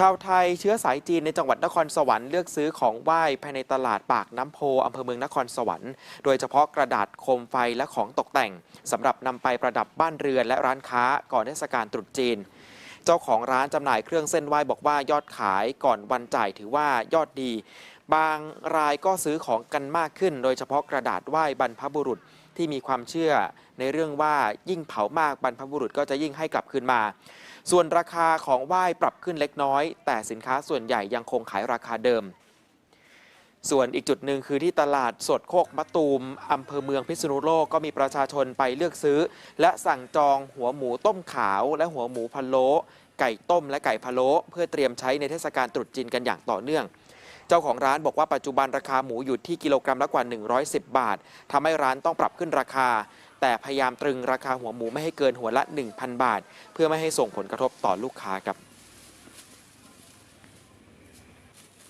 ชาวไทยเชื้อสายจีนในจังหวัดนครสวรรค์เลือกซื้อของไหว้ภายในตลาดปากน้ำโพอำเภอเมืองนครสวรรค์ โดยเฉพาะกระดาษโคมไฟและของตกแต่งสำหรับนำไปประดับบ้านเรือนและร้านค้าก่อนเทศกาลตรุษจีน เจ้าของร้านจำหน่ายเครื่องเส้นไหว้บอกว่ายอดขายก่อนวันจ่ายถือว่ายอดดี บางรายก็ซื้อของกันมากขึ้น โดยเฉพาะกระดาษไหว้บรรพบุรุษที่มีความเชื่อในเรื่องว่ายิ่งเผามากบรรพบุรุษก็จะยิ่งให้กลับคืนมา ส่วนราคาของไหว้ปรับขึ้นเล็กน้อย แต่สินค้าส่วนใหญ่ยังคงขายราคาเดิม ส่วนอีกจุดหนึ่งคือที่ตลาดสดโคกมะตูมอำเภอเมืองพิษณุโลกก็มีประชาชนไปเลือกซื้อ และสั่งจองหัวหมูต้มขาว และหัวหมูพะโล้ไก่ต้มและไก่พะโล้เพื่อเตรียมใช้ในเทศกาลตรุษจีนกันอย่างต่อเนื่อง เจ้าของร้านบอกว่าปัจจุบันราคาหมูอยู่ที่กิโลกรัมละกว่า 110 บาททำให้ร้านต้องปรับขึ้นราคา แต่พยายามตรึงราคาหัวหมูไม่ให้เกินหัวละ 1,000 บาท เพื่อไม่ให้ส่งผลกระทบต่อลูกค้าครับ